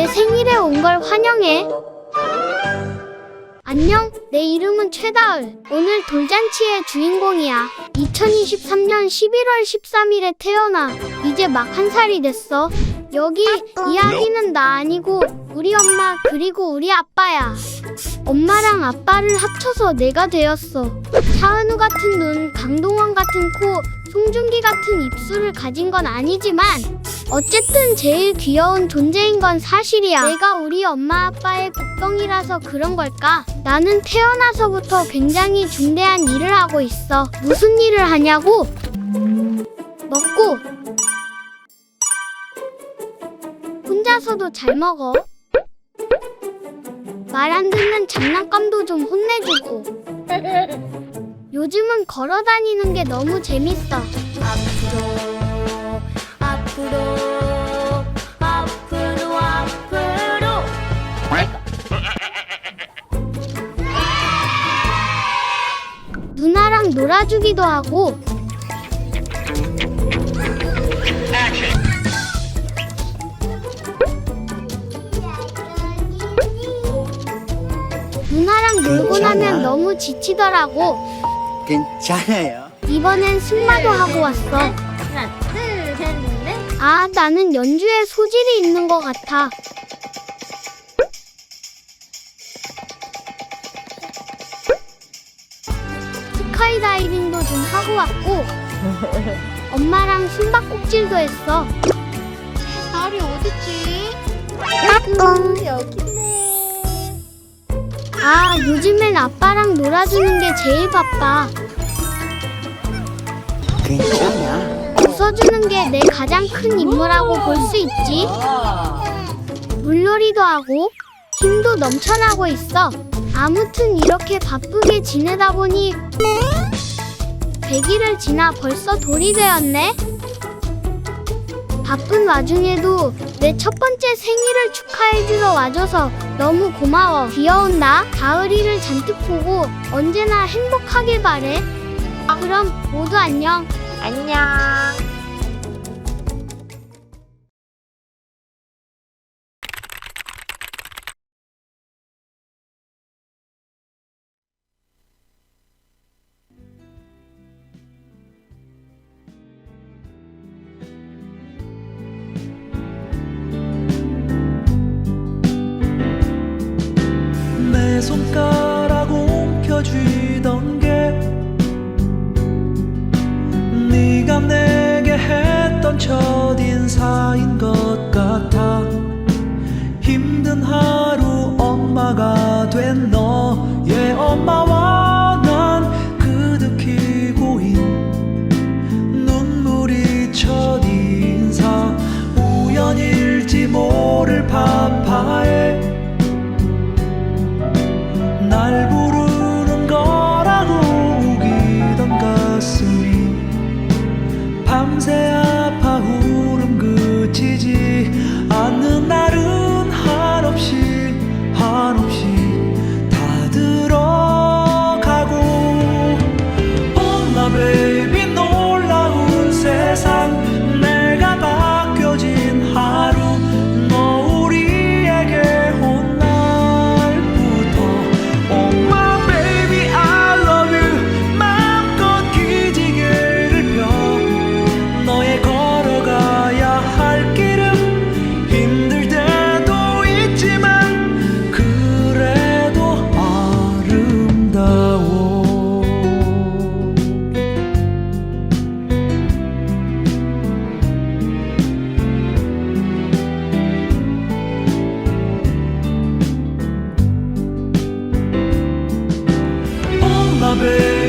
내 생일에 온 걸 환영해. 안녕, 내 이름은 최다을. 오늘 돌잔치의 주인공이야. 2023년 11월 13일에 태어나. 이제 막 한 살이 됐어. 여기 이야기는 나 아니고 우리 엄마 그리고 우리 아빠야. 엄마랑 아빠를 합쳐서 내가 되었어. 차은우 같은 눈, 강동원 같은 코, 송중기 같은 입술을 가진 건 아니지만 어쨌든 제일 귀여운 존재인 건 사실이야. 내가 우리 엄마 아빠의 복덩이라서 그런 걸까? 나는 태어나서부터 굉장히 중대한 일을 하고 있어. 무슨 일을 하냐고? 먹고. 혼자서도 잘 먹어. 말 안 듣는 장난감도 좀 혼내주고. 요즘은 걸어 다니는 게 너무 재밌어. 앞으로 앞으로 앞으로. 누나랑 놀아주기도 하고. 누나랑 놀고 괜찮아. 나면 너무 지치더라고. 괜찮아요. 이번엔 승마도 하고 왔어. 하나 둘셋넷 아 나는 연주에 소질이 있는 것 같아 스카이다이빙도 좀 하고 왔고 엄마랑 숨바꼭질도 했어 달이 어딨지? 까꿍 여기네 아 요즘엔 아빠랑 놀아주는 게 제일 바빠 괜찮아. 웃어주는 게 내 가장 큰 임무라고 볼 수 있지? 물놀이도 하고 힘도 넘쳐나고 있어. 아무튼 이렇게 바쁘게 지내다 보니 100일을 지나 벌써 돌이 되었네. 바쁜 와중에도 내 첫 번째 생일을 축하해주러 와줘서 너무 고마워. 귀여운 나 가을이를 잔뜩 보고 언제나 행복하길 바래. 그럼 모두 안녕. 안녕 comes in. Abel.